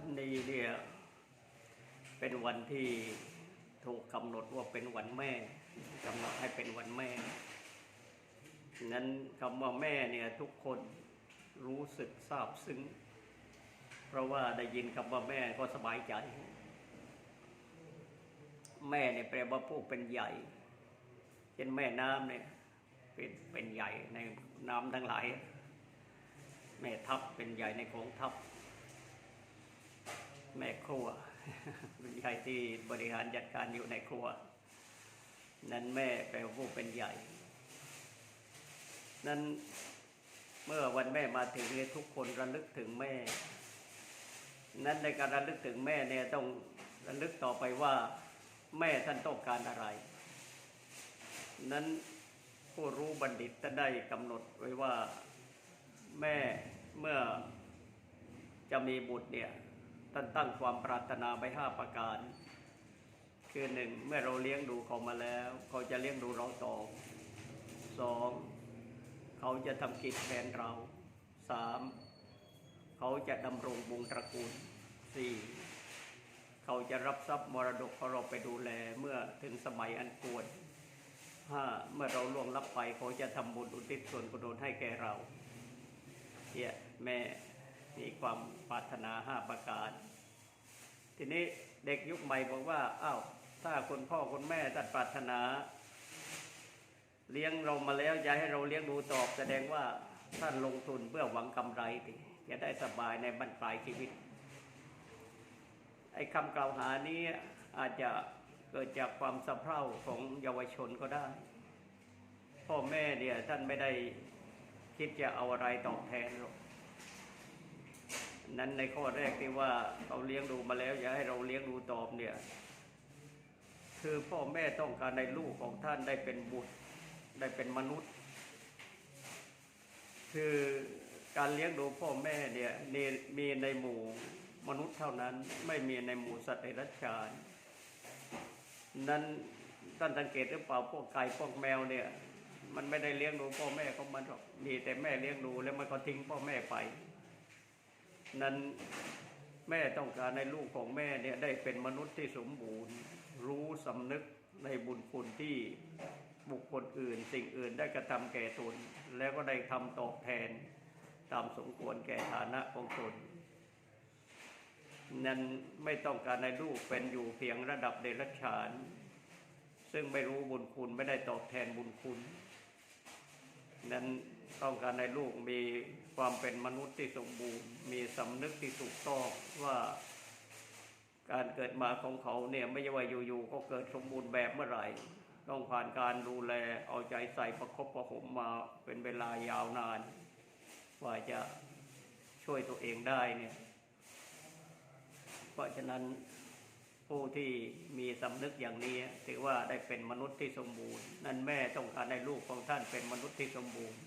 วันนี้เนี่ยเป็นวันที่ถูกกำหนดว่าเป็นวันแม่กำหนดให้เป็นวันแม่ นั้นคำว่าแม่เนี่ยทุกคนรู้สึกซาบซึ้ง เพราะว่าได้ยินคำว่าแม่ก็สบายใจ แม่เนี่ยแปลว่าผู้เป็นใหญ่เช่นแม่น้ำเนี่ยเป็นเป็นใหญ่ในน้ำทั้งหลาย แม่ทัพเป็นใหญ่ในของทัพ แม่ครัวเป็นใหญ่ที่บริหารจัดการอยู่ในครัว นั้นแม่แปลว่าผู้เป็นใหญ่ นั้นเมื่อวันแม่มาถึงเนี่ยทุกคนระลึกถึงแม่ นั้นในการระลึกถึงแม่เนี่ยต้องระลึกต่อไปว่าแม่ท่านต้องการอะไร นั้นผู้รู้บัณฑิตท่านได้กำหนดไว้ว่าแม่เมื่อจะมีบุตรเนี่ย ท่านตั้งความปรารถนาไว้ห้าประการ คือหนึ่งเมื่อเราเลี้ยงดูเขามาแล้ว เขาจะเลี้ยงดูเราต่อสองเขาจะทำกิจแทนเราสามเขาจะดำรงวงตระกูลสี่เขาจะรับทรัพย์มรดกของเราไปดูแลเมื่อถึงสมัยอันควรห้าเมื่อเราล่วงลับไปเขาจะทำบุญอุทิศส่วนกุศลให้แก่เราเนี่ยแม่มีความปรารถนาห้าประการ ทีนี้เด็กยุคใหม่บอกว่าอ้าวถ้าคุณพ่อคุณแม่ตัดปรารถนา เลี้ยงเรามาแล้วจะให้เราเลี้ยงดูตอบแสดงว่าท่านลงทุนเพื่อหวังกำไรดิจะได้สบายในบรรปลายชีวิต ไอ้คำกล่าวหานี้อาจจะเกิดจากความสะเพร่าของเยาวชนก็ได้ พ่อแม่เนี่ยท่านไม่ได้คิดจะเอาอะไรตอบแทนหรอก นั้นในข้อแรกที่ว่าเราเลี้ยงดูมาแล้ว อย่าให้เราเลี้ยงดูตอบเนี่ย คือพ่อแม่ต้องการในลูกของท่านได้เป็นบุตรได้เป็นมนุษย์ คือการเลี้ยงดูพ่อแม่เนี่ยมีในหมู่มนุษย์เท่านั้นไม่มีในหมู่สัตว์ในรัจฉานนั้นท่านสังเกตหรือเปล่าพวกไก่พวกแมวเนี่ย มันไม่ได้เลี้ยงดูพ่อแม่ของมันหรอกมีแต่แม่เลี้ยงดูแล้วมันก็ทิ้งพ่อแม่ไป นั้นแม่ต้องการในลูกของแม่เนี่ยได้เป็นมนุษย์ที่สมบูรณ์ รู้สำนึกในบุญคุณที่บุคคลอื่น สิ่งอื่นได้กระทำแก่ตน แล้วก็ได้ทำตอบแทนตามสมควรแก่ฐานะของตนนั้นไม่ต้องการในลูกเป็นอยู่เพียงระดับเดรัจฉาน ซึ่งไม่รู้บุญคุณไม่ได้ตอบแทนบุญคุณ นั้น ต้องการในลูกมีความเป็นมนุษย์ที่สมบูรณ์ มีสำนึกที่ถูกต้องว่าการเกิดมาของเขาเนี่ยไม่ใช่ว่าอยู่ๆก็เกิดสมบูรณ์แบบเมื่อไหร่ ต้องผ่านการดูแลเอาใจใส่ประคบประหมมาเป็นเวลายาวนานกว่าจะช่วยตัวเองได้เนี่ย เพราะฉะนั้นผู้ที่มีสำนึกอย่างนี้ถือว่าได้เป็นมนุษย์ที่สมบูรณ์ นั่นแม่ต้องการให้ลูกของท่านเป็นมนุษย์ที่สมบูรณ์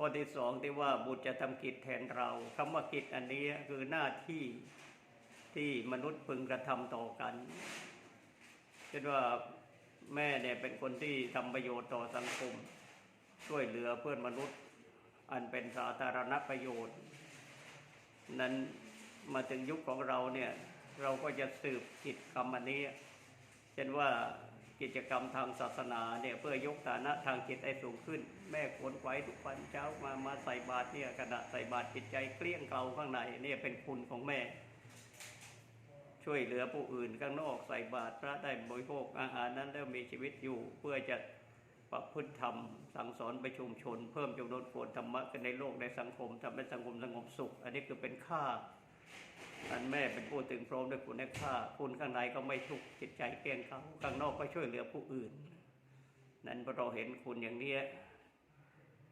ข้อที่สองที่ว่าบุตรจะทำกิจแทนเราคำว่ากิจอันนี้คือหน้าที่ที่มนุษย์พึงกระทำต่อกันเช่นว่าแม่เนี่ยเป็นคนที่ทำประโยชน์ต่อสังคม ช่วยเหลือเพื่อนมนุษย์ อันเป็นสาธารณประโยชน์ นั้นมาถึงยุคของเราเนี่ยเราก็จะสืบกิจกรรมอันนี้ เช่นว่า กิจกรรมทางศาสนาเนี่ยเพื่อยกฐานะทางจิตให้สูงขึ้น แม่ขวนไว้ทุกวันเช้ามามาใส่บาตรเนี่ยขณะใส่บาตรจิตใจเกลี้ยงเกลาข้างในเนี่ยเป็นคุณของแม่ ช่วยเหลือผู้อื่นข้างนอกใส่บาตรพระได้บริโภคอาหารนั้นแล้วมีชีวิตอยู่เพื่อจะประพฤติธรรมสั่งสอนไปชุมชน เพิ่มจำนวนคนธรรมะกันในโลกในสังคมทำให้สังคมสงบสุข อันนี้คือเป็นค่า อันแม่เป็นผู้ถึงพร้อมด้วยคุณให้ค่าคุณข้างในก็ไม่ทุกข์จิตใจเกลียงเขาข้างนอกก็ช่วยเหลือผู้อื่น นั้นพอเราเห็นคุณอย่างเนี้ย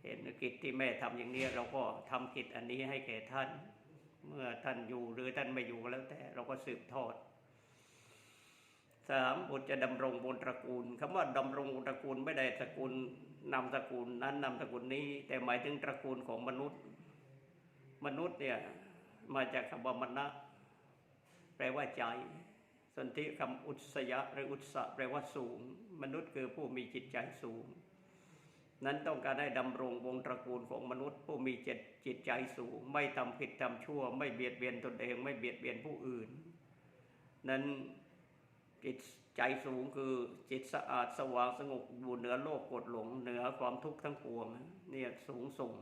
เห็นกิจที่แม่ทำอย่างเนี้ยเราก็ทำกิจอันนี้ให้แก่ท่าน เมื่อท่านอยู่หรือท่านไม่อยู่แล้วแต่เราก็สืบทอดสามบุตรจะดำรงบนตระกูลคำว่าดำรงบนตระกูลไม่ได้ตระกูลนามตระกูลนั้นนามตระกูลนี้ แต่หมายถึงตระกูลของมนุษย์ มนุษย์เนี่ยมาจากคำว่ามณะ แปลว่าใจ สนธิคำอุตสยะหรืออุตสะแปลว่าสูง มนุษย์คือผู้มีจิตใจสูง นั้นต้องการให้ดำรงวงตระกูลของมนุษย์ ผู้มีจิตจิตใจสูง ไม่ทำผิดทำชั่ว ไม่เบียดเบียนตนเอง ไม่เบียดเบียนผู้อื่น นั้นจิตใจสูงคือจิตสะอาดสว่างสงบอยู่เหนือโลกกดหลง เหนือความทุกข์ทั้งปวงเนี่ยสูงส่ง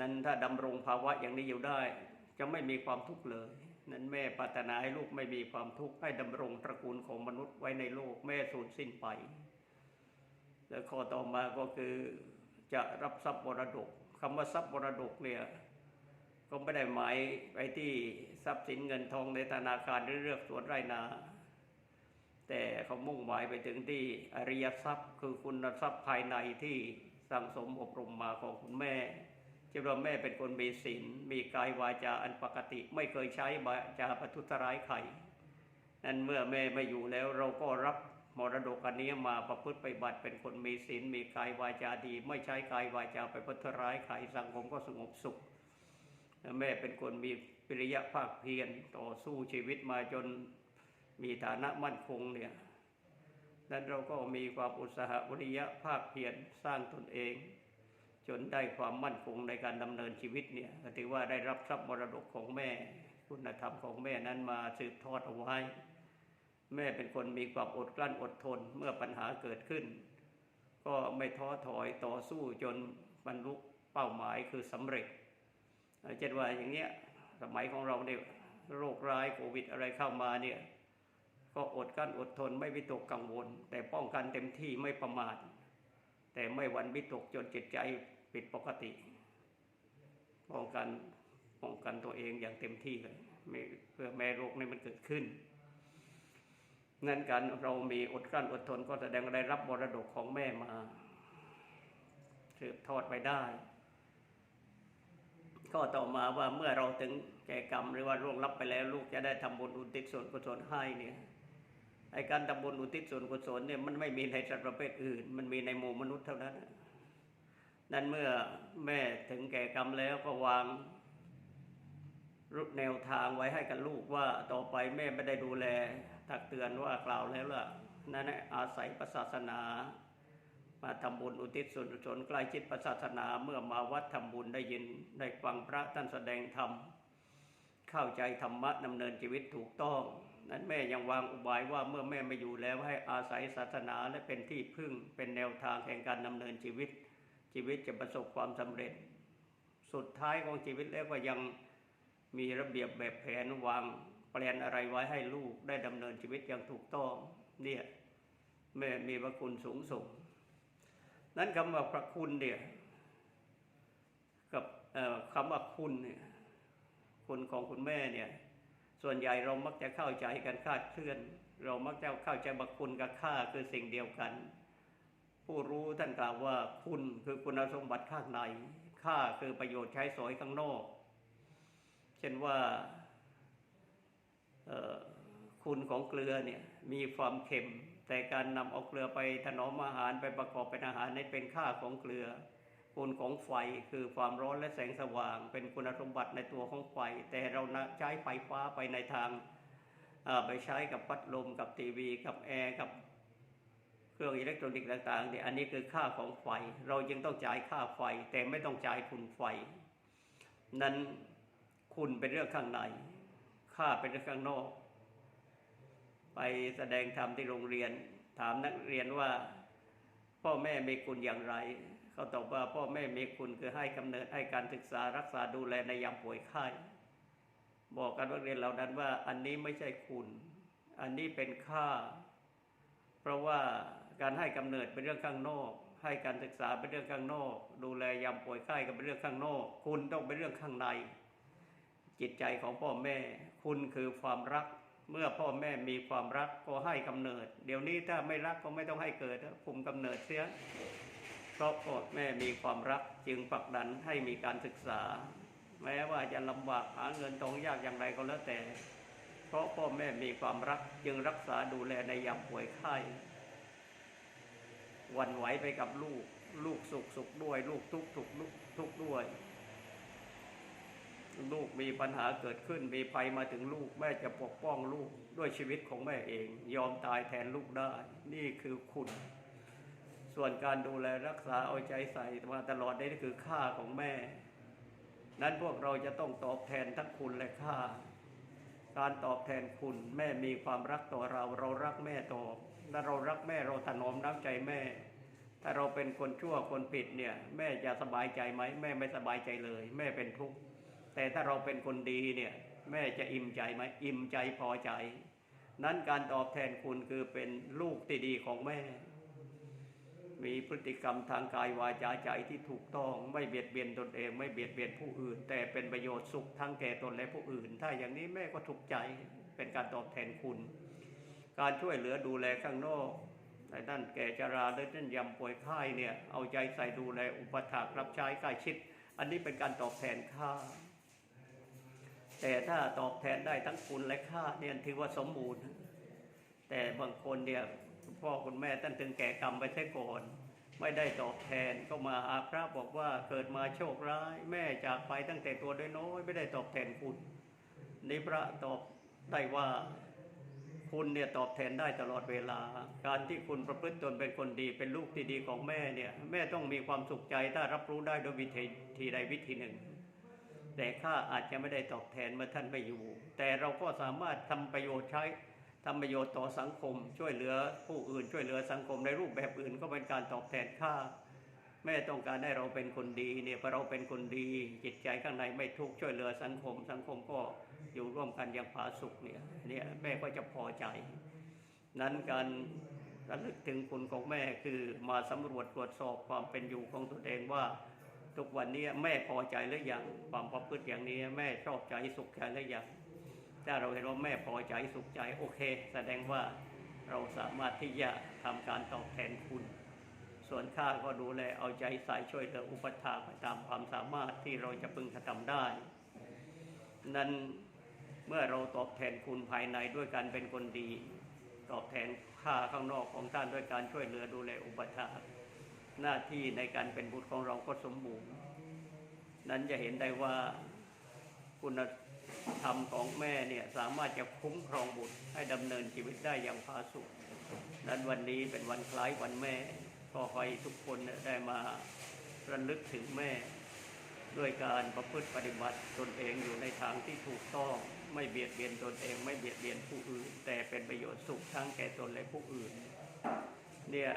นั้นถ้าดำรงภาวะอย่างนี้อยู่ได้ จะไม่มีความทุกข์เลย นั้นแม่ปรารถนาให้ลูกไม่มีความทุกข์ให้ดำรงตระกูลของมนุษย์ไว้ในโลกแม่สูญสิ้นไป แล้วข้อต่อมาก็คือจะรับทรัพย์มรดกคำว่าทรัพย์มรดกเนี่ยก็ไม่ได้หมายไปที่ทรัพย์สินเงินทองในธนาคารหรือเรือกสวนไร่นา แต่เขามุ่งหมายไปถึงที่อริยทรัพย์คือคุณทรัพย์ภายในที่สั่งสมอบรมมาของคุณแม่ เช่นว่าแม่เป็นคนมีศีลมีกายวาจาอันปกติ ไม่เคยใช้วาจาปทุษร้ายใครนั้นเมื่อแม่ไม่อยู่แล้วเราก็รับมรดกอันนี้มาประพฤติไปบัติเป็นคนมีศีลมีกายวาจาดี ไม่ใช้กายวาจาไปประทุร้ายใครสังคมก็สงบสุขและแม่เป็นคนมีปริยะภาคเพียรต่อสู้ชีวิตมาจนมีฐานะมั่นคงเนี่ยนั้นเราก็มีความอุตสาหะวิริยะภาคเพียรสร้างตนเอง จนได้ความมั่นคงในการดำเนินชีวิตเนี่ยถือว่าได้รับทรัพย์มรดกของแม่ คุณธรรมของแม่นั้นมาสืบทอดเอาไว้ แม่เป็นคนมีความอดกลั้นอดทนเมื่อปัญหาเกิดขึ้น ก็ไม่ท้อถอยต่อสู้จนบรรลุเป้าหมายคือสำเร็จเช่นว่าอย่างเนี้ยสมัยของเราเนี่ยโรคร้ายโควิดอะไรเข้ามาเนี่ยก็อดกลั้นอดทนไม่วิตกกังวล แต่ป้องกันเต็มที่ไม่ประมาท แต่ไม่วันวิตกจนจิตใจผิดปกติป้องกันป้องกันตัวเองอย่างเต็มที่เลยเพื่อแม่โรคนี้มันเกิดขึ้น นั่นการเรามีอดกลั้นอดทนก็แสดงได้รับมรดกของแม่มาสืบทอดไปได้ ก็ต่อมาว่าเมื่อเราถึงแก่กรรมหรือว่าร่วงรับไปแล้ว ลูกจะได้ทำบุญอุทิศส่วนกุศลให้เนี่ย ไอการทำบุญอุทิศส่วนกุศลเนี่ยมันไม่มีในสัตว์ประเภทอื่น มันมีในหมู่มนุษย์เท่านั้น นั้นเมื่อแม่ถึงแก่กรรมแล้วก็วางรุแนวทางไว้ให้กับลูกว่าต่อไปแม่ไม่ได้ดูแลตักเตือนว่ากล่าวแล้วล่ะนั่นอาศัยศาสนา มาทำบุญอุทิศส่วนกุศลใกล้ชิดศาสนาเมื่อมาวัดทำบุญได้ยินได้ฟังพระท่านแสดงธรรมเข้าใจธรรมะดำเนินชีวิตถูกต้อง นั้นแม่ยังวางอุบายว่าเมื่อแม่ไม่อยู่แล้วให้อาศัยศาสนาและเป็นที่พึ่งเป็นแนวทางแห่งการดำเนินชีวิต ชีวิตจะประสบความสำเร็จ สุดท้ายของชีวิตแล้วก็ยังมีระเบียบแบบแผนวางแปลนอะไรไว้ให้ลูกได้ดำเนินชีวิตอย่างถูกต้องเนี่ยแม่มีพระคุณสูงส่งนั้นคำว่าพระคุณเนี่ยกับคำว่าคุณเนี่ยคุณของคุณแม่เนี่ย ส่วนใหญ่เรามักจะเข้าใจกันคาดเคลื่อน เรามักจะเข้าใจบักคุณกับค่าคือสิ่งเดียวกัน ผู้รู้ท่านกล่าวว่าคุณคือคุณสมบัติข้างในค่าคือประโยชน์ใช้สอยข้างนอก เช่นว่าคุณของเกลือเนี่ยมีความเค็ม แต่การนำเอาเกลือไปถนอมอาหารไปประกอบเป็นอาหารนี่เป็นค่าของเกลือ คุณของไฟคือความร้อนและแสงสว่าง เป็นคุณสมบัติในตัวของไฟ แต่เราใช้ไฟฟ้าไปในทางไปใช้กับพัดลมกับทีวี กับแอร์กับเครื่องอิเล็กทรอนิกส์ต่างๆเนี่ยอันนี้คือค่าของไฟ เรายังต้องจ่ายค่าไฟ แต่ไม่ต้องจ่ายคุณไฟ นั้นคุณเป็นเรื่องข้างใน ค่าเป็นเรื่องข้างนอก ไปแสดงธรรมที่โรงเรียน ถามนักเรียนว่า พ่อแม่มีคุณอย่างไร เขาตอบว่าพ่อแม่มีคุณคือให้กำเนิดให้การศึกษารักษาดูแลในยามป่วยไข้บอกกันนักเรียนเหล่านั้นว่า อันนี้ไม่ใช่คุณ อันนี้เป็นค่า เพราะว่าการให้กำเนิดเป็นเรื่องข้างนอก ให้การศึกษาเป็นเรื่องข้างนอก ดูแลยามป่วยไข้ก็เป็นเรื่องข้างนอก คุณต้องเป็นเรื่องข้างใน จิตใจของพ่อแม่ คุณคือความรักเมื่อพ่อแม่มีความรักก็ให้กำเนิด เดี๋ยวนี้ถ้าไม่รักก็ไม่ต้องให้เกิดคุมกำเนิดเสีย เพราะพ่อแม่มีความรักจึงผลักดันให้มีการศึกษา แม้ว่าจะลำบากหาเงินทองยากอย่างไรก็แล้วแต่ เพราะพ่อแม่มีความรักจึงรักษาดูแลในยามป่วยไข้วันไหวไปกับลูก ลูกสุขสุขด้วย ลูกทุกข์ทุกข์ทุกข์ด้วย ลูกมีปัญหาเกิดขึ้นมีภัยมาถึงลูก แม่จะปกป้องลูกด้วยชีวิตของแม่เอง ยอมตายแทนลูกได้ นี่คือคุณ ส่วนการดูแลรักษาเอาใจใส่มาตลอดนี่คือค่าของแม่ นั้นพวกเราจะต้องตอบแทนทั้งคุณและค่า การตอบแทนคุณแม่มีความรักต่อเรา เรารักแม่ตอบถ้าเรารักแม่เราถนอมน้ำใจแม่ ถ้าเราเป็นคนชั่วคนผิดเนี่ย แม่จะสบายใจไหมแม่ไม่สบายใจเลย แม่เป็นทุกข์แต่ถ้าเราเป็นคนดีเนี่ยแม่จะอิ่มใจไหมอิ่มใจพอใจ นั้นการตอบแทนคุณคือเป็นลูกที่ดีของแม่ มีพฤติกรรมทางกายวาจาใจที่ถูกต้องไม่เบียดเบียนตนเองไม่เบียดเบียนผู้อื่น แต่เป็นประโยชน์สุขทั้งแก่ตนและผู้อื่น ถ้าอย่างนี้แม่ก็ถูกใจเป็นการตอบแทนคุณ การช่วยเหลือดูแลข้างนอกในด้านแก่ชราและด้านยำป่วยไข้เนี่ยเอาใจใส่ดูแลอุปถากรับใช้ใกล้ชิด อันนี้เป็นการตอบแทนค่า แต่ถ้าตอบแทนได้ทั้งคุณและค่าเนี่ยถือว่าสมบูรณ์ แต่บางคนเนี่ย พ่อคุณแม่ท่านถึงแก่กรรมไปใช่ก่อน ไม่ได้ตอบแทนก็มาหาพระบอกว่าเกิดมาโชคร้าย แม่จากไปตั้งแต่ตัวน้อยไม่ได้ตอบแทนคุณนี่พระตอบได้ว่าคุณเนี่ยตอบแทนได้ตลอดเวลา การที่คุณประพฤติตนเป็นคนดีเป็นลูกที่ดีของแม่เนี่ยแม่ต้องมีความสุขใจถ้ารับรู้ได้โดยวิธีใดวิธีหนึ่ง แต่ข้าอาจจะไม่ได้ตอบแทนเมื่อท่านไม่อยู่ แต่เราก็สามารถทำประโยชน์ใช้ ทำประโยชน์ต่อสังคม ช่วยเหลือผู้อื่น ช่วยเหลือสังคมในรูปแบบอื่นก็เป็นการตอบแทนค่าแม่ต้องการให้เราเป็นคนดีเนี่ยพอเราเป็นคนดี จิตใจข้างในไม่ทุกข์ช่วยเหลือสังคม สังคมก็อยู่ร่วมกันอย่างผาสุกเนี่ยเนี่ยแม่ก็จะพอใจ นั้นการระลึกถึงคุณของแม่คือมาสำรวจตรวจสอบความเป็นอยู่ของตนเองว่า ทุกวันนี้แม่พอใจหรือยังความประพฤติอย่างนี้ แม่ชอบใจสุขใจหรือยัง ถ้าเราเห็นว่าแม่พอใจสุขใจโอเค แสดงว่าเราสามารถที่จะทำการตอบแทนคุณ ส่วนข้าก็ดูแลเอาใจใส่ช่วยเหลืออุปถากไปตามความสามารถที่เราจะพึงกระทำได้ นั้นเมื่อเราตอบแทนคุณภายในด้วยการเป็นคนดี ตอบแทนค่าข้างนอกของท่านด้วยการช่วยเหลือดูแลอุปถากหน้าที่ในการเป็นบุตรของเราก็สมบูรณ์ นั้นจะเห็นได้ว่าคุณ ธรรมของแม่เนี่ยสามารถจะคุ้มครองบุตรให้ดำเนินชีวิตได้อย่างผาสุกนั้นวันนี้เป็นวันคล้ายวันแม่ก็ขอให้ทุกคนเนี่ยได้มาระลึกถึงแม่ ด้วยการประพฤติปฏิบัติตนเองอยู่ในทางที่ถูกต้อง ไม่เบียดเบียนตนเองไม่เบียดเบียนผู้อื่น แต่เป็นประโยชน์สุขทั้งแก่ตนและผู้อื่น เนี่ย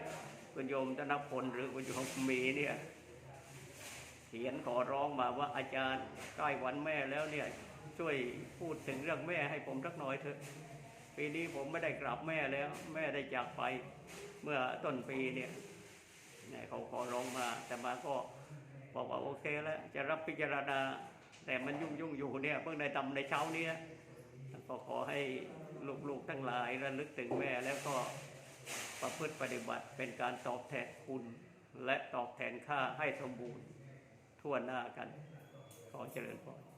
คุณโยมธนพลหรือคุณโยมมีเนี่ยเขียนขอร้องมาว่าอาจารย์ใกล้วันแม่แล้วเนี่ย ช่วยพูดถึงเรื่องแม่ให้ผมสักหน่อยเถอะ ปีนี้ผมไม่ได้กราบแม่แล้ว แม่ได้จากไปเมื่อต้นปีเนี่ยเขาขอร้องมา แต่มาก็บอกว่าโอเคแล้ว จะรับพิจารณา แต่มันยุ่งยุ่งอยู่เนี่ยเพิ่งได้ทำในเช้านี้ก็ขอให้ลูกๆทั้งหลายระลึกถึงแม่แล้วก็ประพฤติปฏิบัติเป็นการตอบแทนคุณ และตอบแทนค่าให้สมบูรณ์ทั่วหน้ากันขอเจริญพร